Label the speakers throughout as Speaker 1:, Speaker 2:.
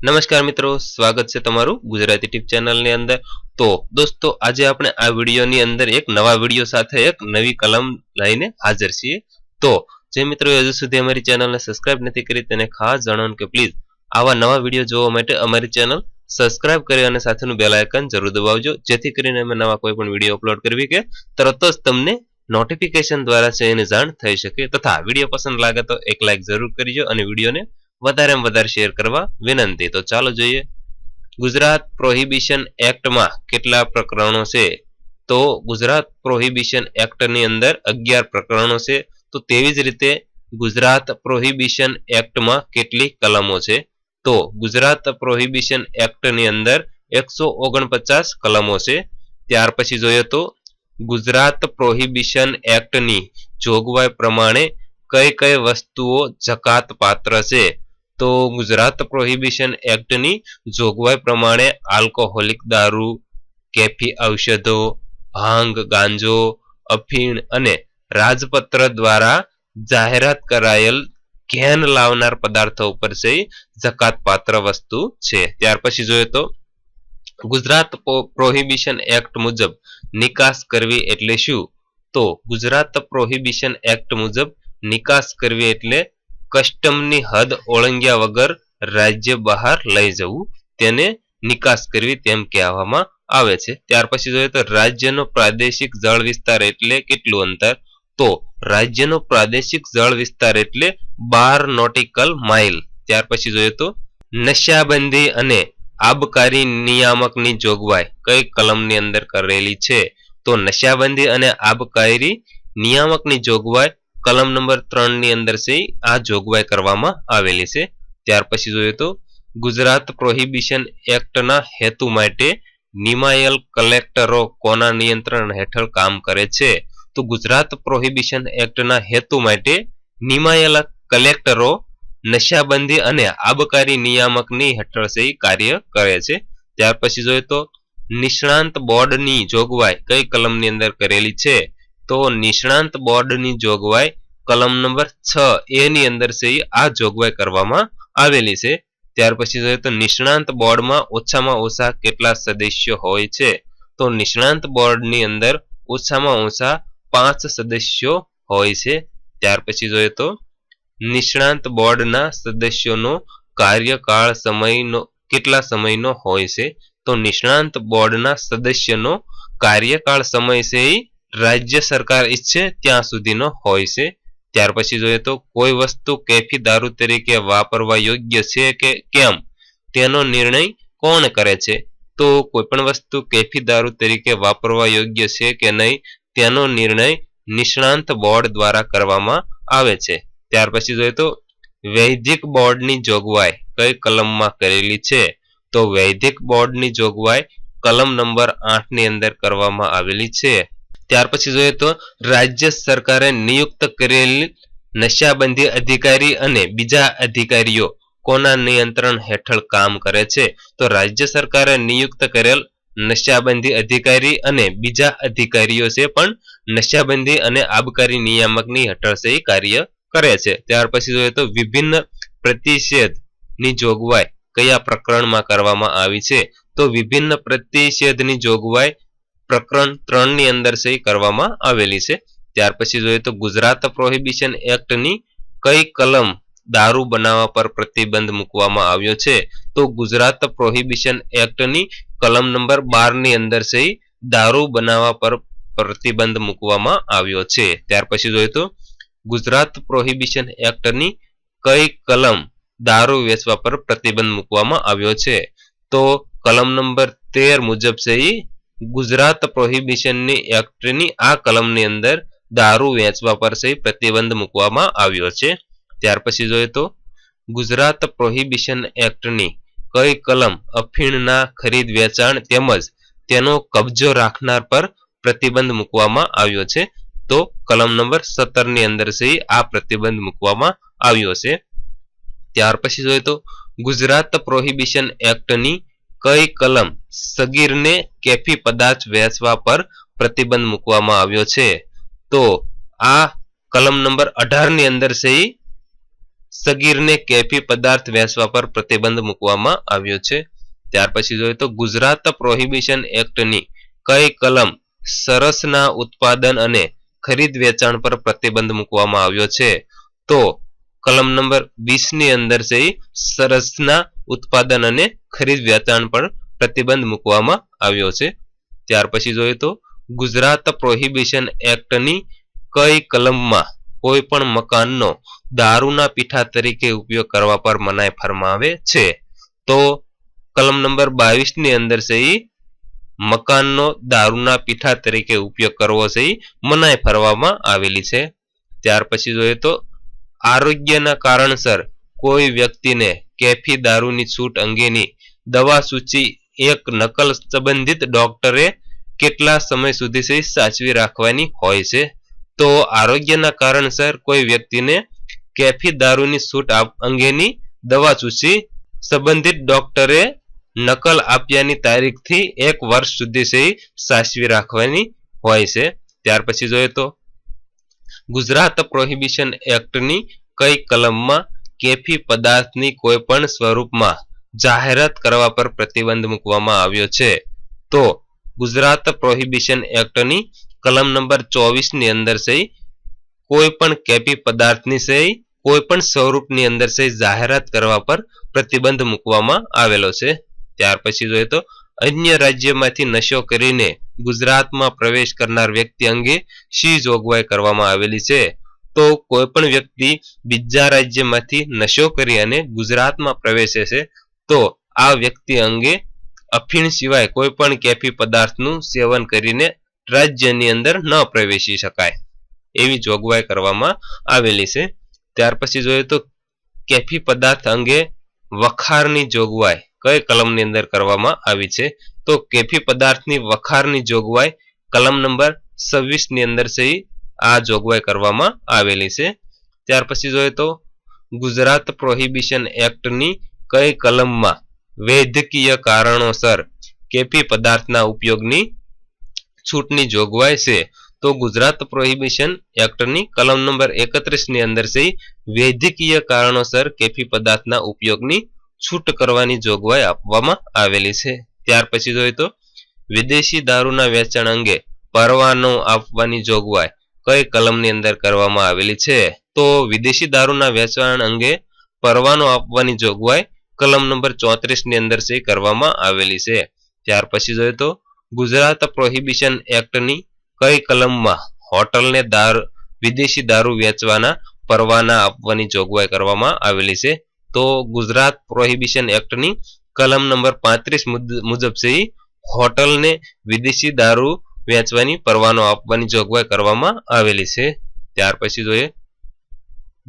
Speaker 1: નમસ્કાર મિત્રો, સ્વાગત છે તમારું ગુજરાતી ટીપ ચેનલની અંદર. તો દોસ્તો, આજે આપણે આ વિડીયોની અંદર એક નવા વીડિયો સાથે એક નવી કલમ લઈને હાજર છીએ. તો જે મિત્રો હજુ સુધી અમારી ચેનલને સબસ્ક્રાઇબ નથી કરી, તેને ખાસ જણાવો કે પ્લીઝ આવા નવા વીડિયો જોવા માટે અમારી ચેનલ સબસ્ક્રાઇબ કરી અને સાથેનું બેલ આઇકન જરૂર દબાવજો, જેથી કરીને અમે નવા કોઈ પણ વીડિયો અપલોડ કરવી કે તરત જ તમને નોટિફિકેશન દ્વારા છે એની જાણ થઈ શકે. તથા વીડિયો પસંદ લાગે તો એક લાઇક જરૂર કરજો અને વિડીયોને વધારેમાં વધારે શેર કરવા વિનંતી. તો ચાલો જોઈએ. ગુજરાત પ્રોહિબિશન એક્ટમાં કેટલા પ્રકરણો છે? તો ગુજરાત પ્રોહિબિશન એક્ટની અંદર અગિયાર પ્રકરણો છે. તો તેવી જ રીતે ગુજરાત પ્રોહિબિશન એક્ટમાં કેટલી કલમો છે? તો ગુજરાત પ્રોહિબિશન એક્ટની અંદર એકસો ઓગણપચાસ કલમો છે. ત્યાર પછી જોઈએ તો ગુજરાત પ્રોહિબિશન એક્ટની જોગવાઈ પ્રમાણે કઈ કઈ વસ્તુઓ જકાત પાત્ર છે? તો ગુજરાત પ્રોહિબિશન એક્ટની જોગવાઈ પ્રમાણે આલ્કોહોલિક દારૂ, કેફી ઔષધો, ભાંગ, ગાંજો, અફીણ અને રાજપત્ર દ્વારા જાહેરાત કરાયેલ ઘેન લાવનાર પદાર્થો ઉપર છે જકાત પાત્ર વસ્તુ છે. ત્યાર પછી જોઈએ તો ગુજરાત પ્રોહિબિશન એક્ટ મુજબ નિકાસ કરવી એટલે શું? તો ગુજરાત પ્રોહિબિશન એક્ટ મુજબ નિકાસ કરવી એટલે કસ્ટમની હદ ઓળંગ્યા વગર રાજ્ય બહાર લઈ જવું, તેને નિકાસ કરવી તેમ કહેવામાં આવે છે. ત્યાર પછી જોઈએ તો રાજ્યનો પ્રાદેશિક જળ વિસ્તાર એટલે કેટલું અંતર? તો રાજ્યનો પ્રાદેશિક જળ વિસ્તાર એટલે બાર નોટિકલ માઇલ. ત્યાર પછી જોઈએ તો નશાબંધી અને આબકારી નિયામકની જોગવાઈ કઈ કલમની અંદર કરેલી છે? તો નશાબંધી અને આબકારી નિયામકની જોગવાઈ કલમ નંબર ત્રણની અંદર છે, આ જોગવાઈ કરવામાં આવેલી છે. ત્યાર પછી જોઈએ તો, ગુજરાત પ્રોહિબિશન એક્ટના હેતુ માટે નિમાયેલ કલેક્ટરો કોના નિયંત્રણ હેઠળ કામ કરે છે? તો ગુજરાત પ્રોહિબિશન એક્ટના હેતુ માટે નિમાયેલા કલેક્ટરો નશાબંધી અને આબકારી નિયામકની હેઠળ છે કાર્ય કરે છે. ત્યાર પછી જોઈએ તો, નિષ્ણાંત બોર્ડની જોગવાઈ કઈ કલમની અંદર કરેલી છે? તો નિષ્ણાંત બોર્ડની જોગવાઈ કલમ નંબર છ એની અંદર છે આ જોગવાઈ કરવામાં આવેલી છે. ત્યાર પછી જોઈએ તો નિષ્ણાંત બોર્ડમાં ઓછામાં ઓછા કેટલા સદસ્યો હોય છે? તો નિષ્ણાંત બોર્ડની અંદર ઓછામાં ઓછા પાંચ સદસ્યો હોય છે. ત્યાર પછી જોઈએ તો નિષ્ણાંત બોર્ડના સદસ્યોનો કાર્યકાળ સમયનો, કેટલા સમયનો હોય છે? તો નિષ્ણાંત બોર્ડના સદસ્યનો કાર્યકાળ સમય છે રાજ્ય સરકાર ઈચ્છે ત્યાં સુધીનો હોય છે. ત્યાર પછી જોઈએ તો કોઈ વસ્તુ કેફી દારૂ તરીકે વાપરવા યોગ્ય છે કે કેમ? તેનો નિર્ણય કોણ કરે છે? તો કોઈ પણ વસ્તુ કેફી દારૂ તરીકે વાપરવા યોગ્ય છે કે નહીં, તેનો નિર્ણય નિષ્ણાંત બોર્ડ દ્વારા કરવામાં આવે છે. ત્યાર પછી જોઈએ તો વૈદિક બોર્ડની જોગવાઈ કઈ કલમમાં કરેલી છે? તો વૈદિક બોર્ડની જોગવાઈ કલમ નંબર આઠની અંદર કરવામાં આવેલી છે. ત્યાર પછી જોઈએ તો રાજ્ય સરકારે નિયુક્ત કરેલી નશાબંધી અધિકારી અને બીજા અધિકારીઓ કોના નિયંત્રણ હેઠળ કામ કરે છે? તો રાજ્ય સરકારે નિયુક્ત કરેલ નશાબંધી અધિકારી અને બીજા અધિકારીઓ છે પણ નશાબંધી અને આબકારી નિયામકની હેઠળ છે કાર્ય કરે છે. ત્યાર પછી જોઈએ તો વિભિન્ન પ્રતિષેધની જોગવાઈ કયા પ્રકરણમાં કરવામાં આવી છે? તો વિભિન્ન પ્રતિષેધની જોગવાઈ પ્રકરણ ત્રણની અંદર સહી કરવામાં આવેલી છે. ત્યાર પછી જોઈએ તો ગુજરાત પ્રોહિબિશન એક્ટની કઈ કલમ દારૂ બનાવવા પર પ્રતિબંધ મૂકવામાં આવ્યો છે? તો ગુજરાત પ્રોહિબિશન એક્ટની કલમ નંબર બારની અંદર સહી દારૂ બનાવવા પર પ્રતિબંધ મૂકવામાં આવ્યો છે. ત્યાર પછી જોઈએ તો ગુજરાત પ્રોહિબિશન એક્ટની કઈ કલમ દારૂ વેચવા પર પ્રતિબંધ મૂકવામાં આવ્યો છે? તો કલમ નંબર તેર મુજબ છે ગુજરાત પ્રોહિબિશનની એક્ટની આ કલમની અંદર દારૂ વેચવા પર છે, પ્રતિબંધ મૂકવામાં આવ્યો છે. ત્યાર પછી જોઈએ તો, ગુજરાત પ્રોહિબિશન એક્ટની કઈ કલમ અફીણના ખરીદ વેચાણ તેમજ તેનો કબજો રાખનાર પર પ્રતિબંધ મૂકવામાં આવ્યો છે? તો કલમ નંબર સત્તરની અંદર છે, આ પ્રતિબંધ મૂકવામાં આવ્યો છે. ત્યાર પછી જોઈએ તો, ગુજરાત પ્રોહિબિશન એક્ટની કઈ કલમ સગીરને કેફી પદાર્થ વેચવા પર પ્રતિબંધ મૂકવામાં આવ્યો છે? તો આ કલમ નંબર અઢારની અંદર છે સગીરને કેફી પદાર્થ વેચવા પર પ્રતિબંધ મૂકવામાં આવ્યો છે. ત્યાર પછી જોઈએ તો ગુજરાત પ્રોહિબિશન એક્ટની કઈ કલમ સરસના ઉત્પાદન અને ખરીદ વેચાણ પર પ્રતિબંધ મૂકવામાં આવ્યો છે? તો કલમ નંબર વીસની અંદર છે સરસના ઉત્પાદન અને ખરીદ વેચાણ પર પ્રતિબંધ મૂકવામાં આવ્યો છે. ત્યાર પછી જોઈએ તો ગુજરાત પ્રોહિબિશન એક્ટની કઈ કલમમાં કોઈ પણ મકાનનો દારૂના પીઠા તરીકે ઉપયોગ કરવા પર મનાઈ ફરમાવે છે? તો કલમ નંબર બાવીસની અંદર છે મકાનનો દારૂના પીઠા તરીકે ઉપયોગ કરવો છે મનાય ફરવામાં આવેલી છે. ત્યાર પછી જોઈએ તો આરોગ્યના કારણસર કોઈ વ્યક્તિને કેફી દારૂની છૂટ અંગેની દવા સૂચિ એક નકલ સંબંધિત ડોક્ટરે કેટલા સમય સુધી સાચવી રાખવાની હોય છે? તો આરોગ્યના કારણસર કોઈ વ્યક્તિને કેફી દારૂની છૂટ અંગેની દવા સૂચિ સંબંધિત ડોક્ટરે નકલ આપ્યાની તારીખથી એક વર્ષ સુધી સાચવી રાખવાની હોય છે. ત્યાર પછી જોઈએ તો ગુજરાત પ્રોહિબિશન એક્ટની કઈ કલમમાં કેફી પદાર્થની કોઈ પણ સ્વરૂપમાં જાહેરાત કરવા પર પ્રતિબંધ મૂકવામાં આવ્યો છે? તો ગુજરાત પ્રોહિબિશન એક્ટની કલમ નંબર ચોવીસની અંદર છે કોઈ પણ કેફી પદાર્થની ઈ કોઈ પણ સ્વરૂપની અંદર છે જાહેરાત કરવા પર પ્રતિબંધ મૂકવામાં આવેલો છે. ત્યાર પછી જોઈએ તો અન્ય રાજ્યમાંથી નશો કરીને ગુજરાતમાં પ્રવેશ કરનાર વ્યક્તિ અંગે શી જોગવાઈ કરવામાં આવેલી છે? તો કોઈ પણ વ્યક્તિ બીજા રાજ્યમાંથી નશો કરી અને ગુજરાતમાં પ્રવેશે છે, તો આ વ્યક્તિ અંગે અફીણ સિવાય કોઈ પણ કેફી પદાર્થનું સેવન કરીને રાજ્યની અંદર ન પ્રવેશી શકાય, એવી જોગવાઈ કરવામાં આવેલી છે. ત્યાર પછી જોઈએ તો કેફી પદાર્થ અંગે વખારની જોગવાઈ. કઈ કલમની અંદર કરવામાં આવી છે? તો કેફી પદાર્થની વખારની જોગવાઈ કલમ નંબર છવ્વીસની અંદર છે આ જોગવાઈ કરવામાં આવેલી છે. ત્યાર પછી જોઈએ તો ગુજરાત પ્રોહિબિશન એક્ટની કઈ કલમમાં વૈદ્યકીય કારણોસર કેફી પદાર્થના ઉપયોગની છૂટની જોગવાઈ છે? તો ગુજરાત પ્રોહિબિશન એક્ટની કલમ નંબર એકત્રીસની અંદર છે વૈદ્યકીય કારણોસર કેફી પદાર્થના ઉપયોગની છૂટ કરવાની જોગવાઈ આપવામાં આવેલી છે. ત્યાર પછી જોઈએ તો, વિદેશી દારૂના વેચાણ અંગે પરવાનો આપવાની જોગવાઈ કઈ કલમની અંદર કરવામાં આવેલી છે? તો વિદેશી દારૂના વેચાણ અંગે પરવાનો આપવાની જોગવાઈ કલમ નંબર ચોત્રીસની અંદર છે કરવામાં આવેલી છે. ત્યાર પછી જોઈએ તો, ગુજરાત પ્રોહિબિશન એક્ટની કઈ કલમમાં હોટલને દારૂ, વિદેશી દારૂ વેચવાના પરવાના આપવાની જોગવાઈ કરવામાં આવેલી છે? તો ગુજરાત પ્રોહિબિશન એક્ટની કલમ નંબર પાંત્રીસ મુજબ છે હોટલને વિદેશી દારૂ વેચવાની પરવાનો આપવાની જોગવાઈ કરવામાં આવેલી છે. ત્યાર પછી જોઈએ.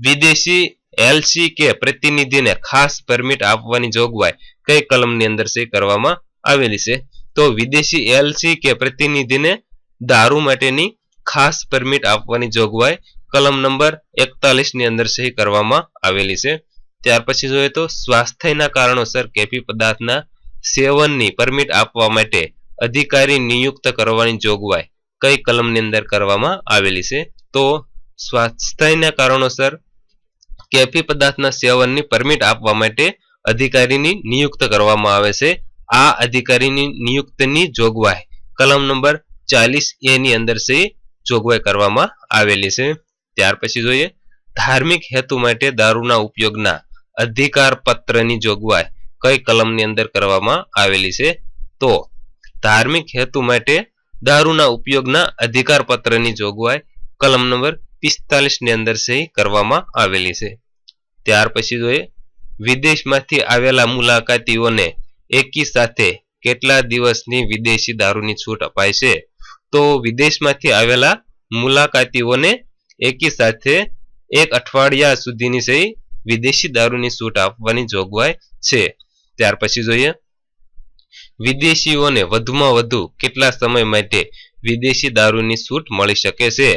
Speaker 1: વિદેશી એલસી કે પ્રતિનિધિને ખાસ પરમિટ આપવાની જોગવાઈ કઈ કલમની અંદર છે કરવામાં આવેલી છે. તો વિદેશી એલસી કે પ્રતિનિધિને દારૂ માટેની ખાસ પરમિટ આપવાની જોગવાઈ કલમ નંબર એકતાલીસની અંદર સહી કરવામાં આવેલી છે. ત્યાર પછી જોઈએ તો સ્વાસ્થ્યના કારણોસર કેફી પદાર્થના સેવનની પરમિટ આપવા માટે અધિકારી નિયુક્ત કરવાની જોગવાઈ કઈ કલમની અંદર કરવામાં આવેલી છે? તો સ્વાસ્થ્યના કારણોસર કેફી પદાર્થના સેવનની પરમિટ આપવા માટે અધિકારીની નિયુક્ત કરવામાં આવે છે. આ અધિકારીની નિયુક્તની જોગવાઈ કલમ નંબર ચાલીસ એ ની અંદર છે, જોગવાઈ કરવામાં આવેલી છે. ત્યાર પછી જોઈએ ધાર્મિક હેતુ માટે દારૂના ઉપયોગના અધિકાર પત્રની જોગવાઈ કઈ કલમની અંદર કરવામાં આવેલી છે? તો ધાર્મિક હેતુ માટે દારૂના ઉપયોગના અધિકાર પત્રની જોગવાઈ કલમ નંબર પિસ્તાલીસની અંદર છે કરવામાં આવેલી છે. ત્યાર પછી જોઈએ, વિદેશમાંથી આવેલા મુલાકાતીઓને એકી સાથે કેટલા દિવસની વિદેશી દારૂની છૂટ અપાય છે? તો વિદેશમાંથી આવેલા મુલાકાતીઓને એકી સાથે એક અઠવાડિયા સુધીની ઈ વિદેશી દારૂની છૂટ આપવાની જોગવાઈ છે. ત્યાર પછી જોઈએ. વિદેશીઓને વધુમાં વધુ કેટલા સમય માટે વિદેશી દારૂની છૂટ મળી શકે છે?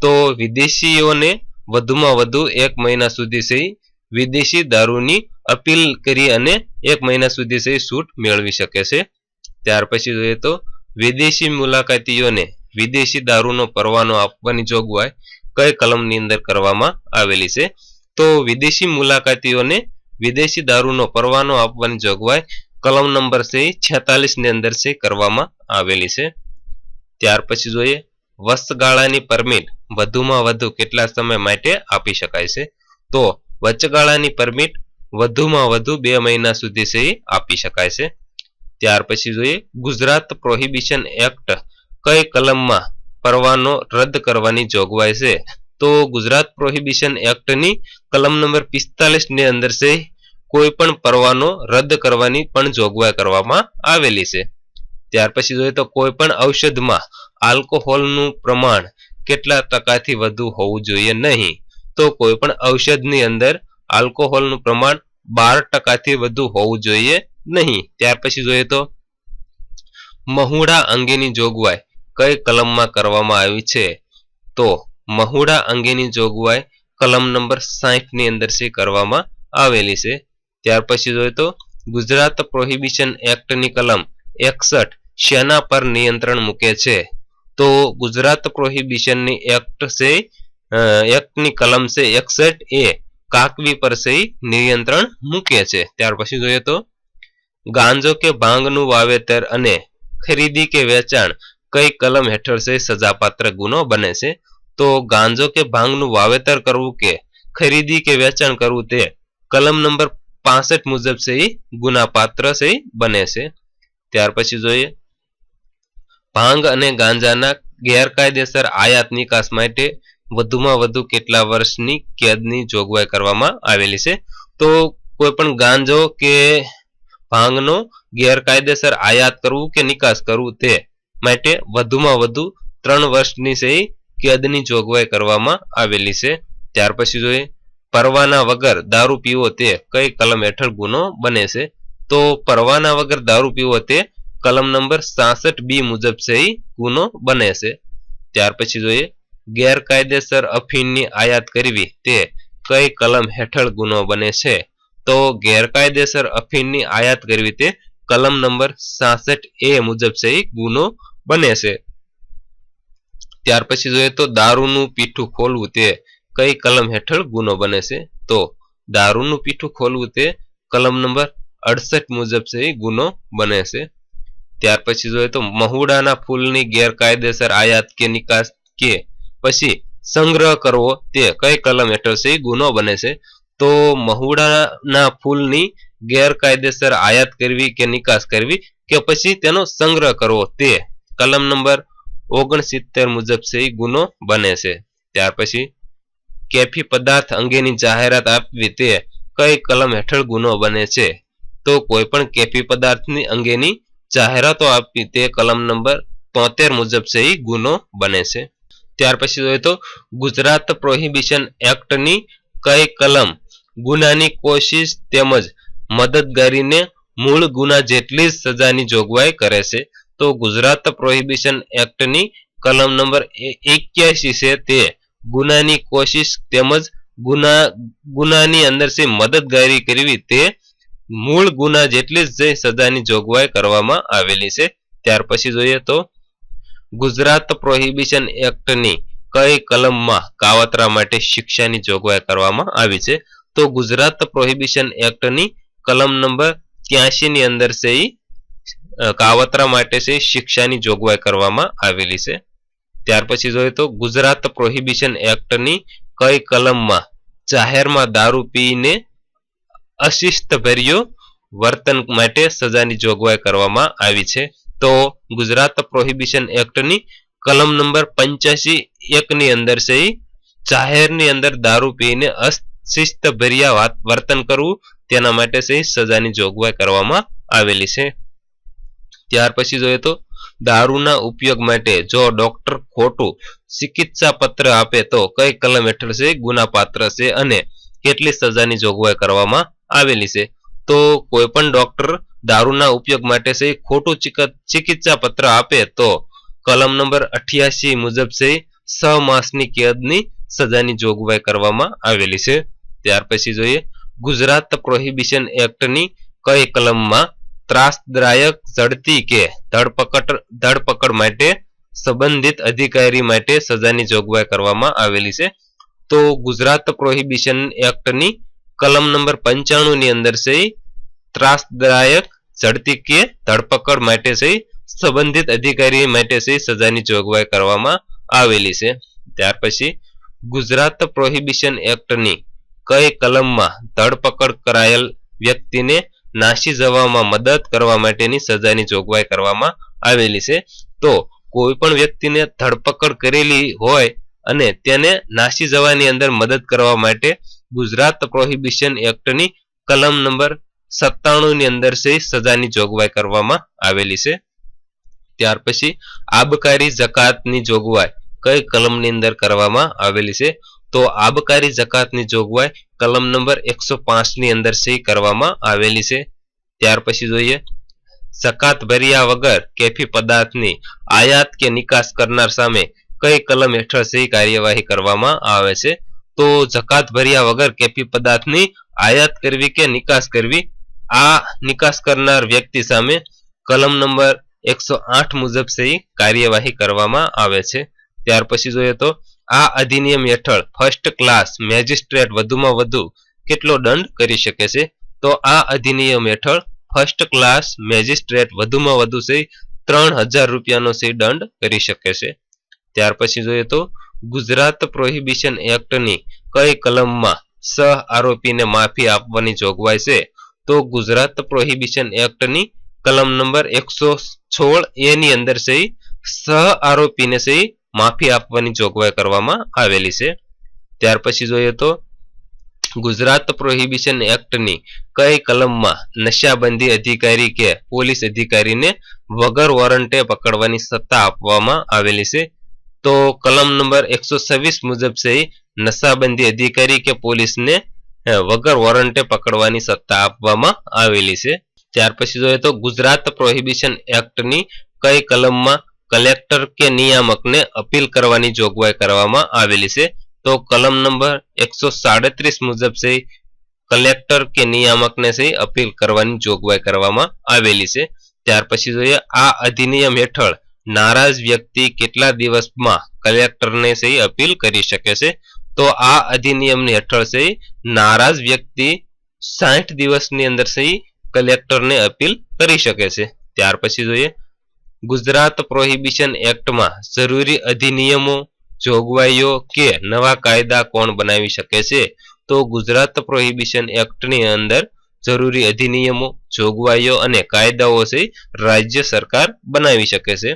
Speaker 1: તો વિદેશીઓને વધુમાં વધુ એક મહિના સુધી સહી વિદેશી દારૂની અપીલ કરી અને એક મહિના સુધી સહી છૂટ મેળવી શકે છે. ત્યાર પછી જોઈએ તો, વિદેશી મુલાકાતીઓને વિદેશી દારૂનો પરવાનો આપવાની જોગવાઈ કઈ કલમની અંદર કરવામાં આવેલી છે? તો વિદેશી મુલાકાતીઓને વિદેશી દારૂનો પરવાનો આપવાની જોગવાઈ કલમ નંબર છે છેતાલીસની અંદર છે કરવામાં આવેલી છે. ત્યાર પછી જોઈએ વસ્તગાળાની પરમિટ વધુમાં વધુ કેટલા સમય માટે આપી શકાય છે? તો વચગાળાની પરમિટ વધુમાં વધુ બે મહિના સુધી છે આપી શકાય છે. ત્યાર પછી જોઈએ, ગુજરાત પ્રોહિબિશન એક્ટ કઈ કલમમાં પરવાનો રદ કરવાની જોગવાઈ છે? તો ગુજરાત પ્રોહિબિશન એક્ટની કલમ નંબર પિસ્તાલીસની અંદર છે કોઈ પણ પરવાનો રદ કરવાની પણ જોગવાઈ કરવામાં આવેલી છે. ત્યાર પછી જોઈએ તો કોઈ પણ ઔષધમાં આલ્કોહોલનું પ્રમાણ કેટલા ટકાથી વધુ હોવું જોઈએ નહીં, તો કોઈ પણ ઔષધની અંદર આલ્કોહોલનું પ્રમાણ બાર ટકાથી વધુ હોવું જોઈએ નહીં. ત્યાર પછી જોઈએ તો મહુડા અંગેની જોગવાઈ કઈ કલમમાં કરવામાં આવી છે, તો મહુડા અંગેની જોગવાઈ કલમ નંબર સાહીઠની અંદર છે કરવામાં આવેલી છે. ત્યાર પછી જોઈએ તો ગુજરાત પ્રોહિબિશન એક્ટની કલમ એકસઠ શેના પર નિયંત્રણ મૂકે છે? તો ગુજરાત પ્રોહિબિશનની એક્ટ છે એક્ટની કલમ છે એકસઠ એ કાકવી પર છે નિયંત્રણ મૂકે છે. ત્યાર પછી જોઈએ તો ગાંજો કે ભાંગનું વાવેતર અને ખરીદી કે વેચાણ કઈ કલમ હેઠળ છે? સજાપાત્ર ગુનો બને છે. તો ગાંજો કે ભાંગનું વાવેતર કરવું કે ખરીદી કે વેચાણ કરવું તે કલમ નંબર પાસઠ મુજબ છે એ ગુનાપાત્ર છે બને છે. ત્યાર પછી જોઈએ. ભાંગ અને ગાંજાના ગેરકાયદેસર આયાત નિકાસ માટે વધુમાં વધુ કેટલા વર્ષની કેદની જોગવાઈ કરવામાં આવેલી છે? તો કોઈ પણ ગાંજો કે ભાંગનો ગેરકાયદેસર આયાત કરવું કે નિકાસ કરવું તે માટે વધુમાં વધુ ત્રણ વર્ષની ઈ કેદની જોગવાઈ કરવામાં આવેલી છે. ત્યાર પછી જોઈએ પરવાના વગર દારૂ પીવો તે કઈ કલમ હેઠળ ગુનો બને છે? તો પરવાના વગર દારૂ પીવો તે કલમ નંબર સાસઠ બી મુજબ છે ગુનો બને છે. ત્યાર પછી જોઈએ ગેરકાયદેસર અફીણની આયાત કરવી તે કઈ કલમ હેઠળ ગુનો બને છે? તો ગેરકાયદેસર અફીણની આયાત કરવી તે કલમ નંબર સાસઠ એ મુજબ છે ગુનો બને છે. ત્યાર પછી જોઈએ તો દારૂનું પીઠું ખોલવું તે કઈ કલમ હેઠળ ગુનો બને છે? તો દારૂનું પીઠું ખોલવું તે કલમ નંબર અડસઠ મુજબ છે ગુનો બને છે. ત્યાર પછી જોઈએ તો મહુડાના ફૂલની ગેરકાયદેસર આયાત કે નિકાસ કે પછી સંગ્રહ કરવો તે કઈ કલમ હેઠળ છે ગુનો બને છે? તો મહુડાના ફૂલની ગેરકાયદેસર આયાત કરવી કે નિકાસ કરવી કે પછી તેનો સંગ્રહ કરવો તે કલમ નંબર ઓગણસિત્તેર મુજબ છે ગુનો બને છે. ત્યાર પછી કેફી પદાર્થ અંગેની જાહેરાત આપવી તે કઈ કલમ હેઠળ ગુનો બને છે? તો કોઈ પણ કેફી પદાર્થની અંગેની જાહેરાતો આપવી તે કલમ નંબર તોતેર મુજબ છે ગુનો બને છે. ત્યાર પછી જોઈએ તો ગુજરાત પ્રોહિબિશન એક્ટની કઈ કલમ? ગુનાની કોશિશ તેમજ મદદગારીને મૂળ ગુના જેટલી જ સજાની જોગવાઈ કરે છે. તો ગુજરાત પ્રોહિબિશન એક્ટની કલમ નંબર એક્યાસી છે તે ગુનાની કોશિશ તેમજ ગુના ગુનાની અંદર છે મદદગારી કરવી તે મૂળ ગુના જેટલી જ સજાની જોગવાઈ કરવામાં આવેલી છે. ત્યાર પછી જોઈએ તો ગુજરાત પ્રોહિબિશન એક્ટની કઈ કલમમાં કાવતરા માટે શિક્ષાની જોગવાઈ કરવામાં આવી છે? તો ગુજરાત પ્રોહિબિશન એક્ટની કલમ નંબર ત્યાસી ની અંદર છે અ, કાવતરા માટે છે શિક્ષાની જોગવાઈ કરવામાં આવેલી છે. ત્યાર પછી જોઈએ તો ગુજરાત પ્રોહિબિશન એક્ટની કઈ કલમમાં જાહેરમાં દારૂ પીને અશિસ્તભર્યો વર્તન માટે સજાની જોગવાઈ કરવામાં આવી છે. તો ગુજરાત પ્રોહિબિશન એક્ટની કલમ નંબર પંચ્યાસી એકની અંદર છે જાહેરની અંદર દારૂ પીને અશિસ્તભર્યા વર્તન કરવું તેના માટે છે સજાની જોગવાઈ કરવામાં આવેલી છે. ત્યાર પછી જોઈએ તો, દારૂના ઉપયોગ માટે જો ડોક્ટર ખોટું ચિકિત્સા પત્ર આપે તો કઈ કલમ હેઠળ છે, ગુનાપાત્ર છે અને કેટલી સજાની જોગવાઈ કરવામાં આવેલી છે. તો કોઈ પણ ડોક્ટર દારૂના ઉપયોગ માટે છે, ખોટું ચિક- ચિકિત્સા પત્ર આપે તો કલમ નંબર અઠ્યાસી મુજબ છે, છ માસની કેદની સજાની જોગવાઈ કરવામાં આવેલી છે. ત્યાર પછી જોઈએ, ગુજરાત પ્રોહિબિશન એક્ટની કઈ કલમમાં ત્રાસદાયક ઝડતી કે ધરપકડ ધરપકડ માટે સંબંધિત અધિકારી માટે સજાની જોગવાઈ કરવામાં આવેલી છે. તો ગુજરાત પ્રોહિબિશન એક્ટની કલમ નંબર પંચાણું ની અંદર છે ત્રાસદાયક ઝડપી કે ધરપકડ માટે છે સંબંધિત અધિકારી માટે છે સજાની જોગવાઈ કરવામાં આવેલી છે. ત્યાર પછી ગુજરાત પ્રોહિબિશન એક્ટની કઈ કલમમાં ધરપકડ કરાયેલ વ્યક્તિને નાસી જવામાં મદદ કરવા માટેની સજાની જોગવાઈ કરવામાં આવેલી છે. તો કોઈ પણ વ્યક્તિને ધરપકડ કરેલી હોય અને તેને નાસી જવાની અંદર મદદ કરવા માટે ગુજરાત પ્રોહિબિશન એક્ટની કલમ નંબર સત્તાણું ની અંદર છે સજાની જોગવાઈ કરવામાં આવેલી છે. ત્યાર પછી આબકારી જકાતની જોગવાઈ કઈ કલમની અંદર કરવામાં આવેલી છે? તો આબકારી જકાતની જોગવાઈ કલમ નંબર એકસો ની અંદર સહી કરવામાં આવેલી છે. ત્યાર પછી જોઈએ. સકાત ભર્યા વગર કેફી પદાર્થની આયાત કે નિકાસ કરનાર સામે કઈ કલમ હેઠળ સહી કાર્યવાહી કરવામાં આવે છે? તો જકાત ભર્યા વગર કેફી પદાર્થની આયાત કરવી કે નિકાસ કરવી? આ નિકાસ કરનાર વ્યક્તિ સામે કલમ નંબર એકસો મુજબ સહી કાર્યવાહી કરવામાં આવે છે. ત્યાર પછી જોઈએ તો આ અધિનિયમ હેઠળ ફર્સ્ટ ક્લાસ મેજિસ્ટ્રેટ વધુમાં વધુ કેટલો દંડ કરી શકે છે? તો આ અધિનિયમ હેઠળ ફર્સ્ટ ક્લાસ મેજિસ્ટ્રેટ વધુમાં વધુ છે, ત્રણ હજાર રૂપિયાનો છે દંડ કરી શકે છે. ત્યાર પછી જોઈએ તો, ગુજરાત પ્રોહિબિશન એક્ટની કઈ કલમમાં સહ આરોપીને માફી આપવાની જોગવાઈ છે? તો ગુજરાત પ્રોહિબિશન એક્ટની કલમ નંબર એકસો સોળ એની અંદર છે સહ આરોપીને ઈ માફી આપવાની જોગવાઈ કરવામાં આવેલી છે. ત્યાર પછી જોઈએ તો, ગુજરાત પ્રોહિબિશન એક્ટની કઈ કલમમાં નશાબંધી અધિકારી કે પોલીસ અધિકારીને વગર વોરંટે પકડવાની સત્તા આપવામાં આવેલી છે? તો કલમ નંબર એકસો મુજબ છે નશાબંધી અધિકારી કે પોલીસને વગર વોરંટે પકડવાની સત્તા આપવામાં આવેલી છે. ત્યાર પછી જોઈએ તો ગુજરાત પ્રોહિબિશન એક્ટની કઈ કલમમાં કલેક્ટર કે નિયામકને અપીલ કરવાની જોગવાઈ કરવામાં આવેલી છે. તો કલમ નંબર એકસો સાડત્રીસ મુજબ છે, કલેક્ટર કે નિયામકને છે, અપીલ કરવાની જોગવાઈ કરવામાં આવેલી છે. ત્યાર પછી જોઈએ, આ અધિનિયમ હેઠળ નારાજ વ્યક્તિ કેટલા દિવસમાં કલેક્ટરને છે, અપીલ કરી શકે છે? તો આ અધિનિયમ હેઠળ છે, નારાજ વ્યક્તિ સાઠ દિવસની અંદર છે, કલેક્ટરને અપીલ કરી શકે છે. ત્યાર પછી જોઈએ ગુજરાત પ્રોહિબિશન એક્ટમાં જરૂરી અધિનિયમો જોગવાઈઓ કે નવા કાયદા કોણ બનાવી શકે છે? તો ગુજરાત પ્રોહિબિશન એક્ટની અંદર જરૂરી અધિનિયમો, જોગવાઈઓ અને કાયદાઓ છે રાજ્ય સરકાર બનાવી શકે છે.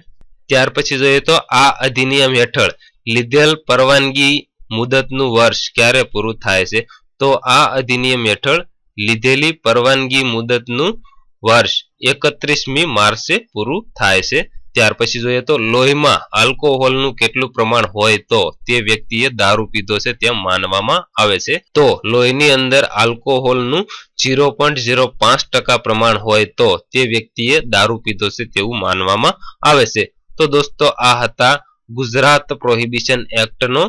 Speaker 1: ત્યાર પછી જોઈએ તો આ અધિનિયમ હેઠળ લીધેલ પરવાનગી મુદતનું વર્ષ ક્યારે પૂરું થાય છે? તો આ અધિનિયમ હેઠળ લીધેલી પરવાનગી મુદતનું વર્ષ એકત્રીસમી માર્ચે પૂરું થાય છે. ત્યાર પછી જોઈએ તો લોહીમાં આલ્કોહોલનું કેટલું પ્રમાણ હોય તો તે વ્યક્તિએ દારૂ પીધો છે તેમ માનવામાં આવે છે. તો લોહીની અંદર આલ્કોહોલનું ઝીરો પોઈન્ટ ઝીરો પાંચ ટકા પ્રમાણ હોય તો તે વ્યક્તિએ દારૂ પીધો છે તેવું માનવામાં આવે છે. તો દોસ્તો આ હતા ગુજરાત પ્રોહિબિશન એક્ટનો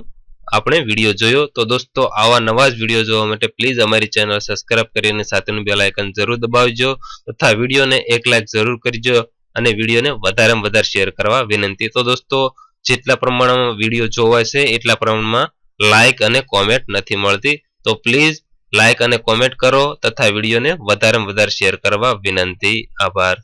Speaker 1: આપણે વીડિયો જોયો. તો દોસ્તો, આવા નવા જ વીડિયો જોવા માટે પ્લીઝ અમારી ચેનલ સબસ્ક્રાઇબ કરીને સાથેનું બેલ આઇકન જરૂર દબાવજો તથા વિડીયોને એક લાઈક જરૂર કરજો અને વિડીયોને વધારેમાં વધારે શેર કરવા વિનંતી. તો દોસ્તો, જેટલા પ્રમાણમાં વીડિયો જોવાય છે, એટલા પ્રમાણમાં લાઈક અને કોમેન્ટ નથી મળતી. તો પ્લીઝ લાઈક અને કોમેન્ટ કરો તથા વિડીયોને વધારેમાં વધારે શેર કરવા વિનંતી. આભાર.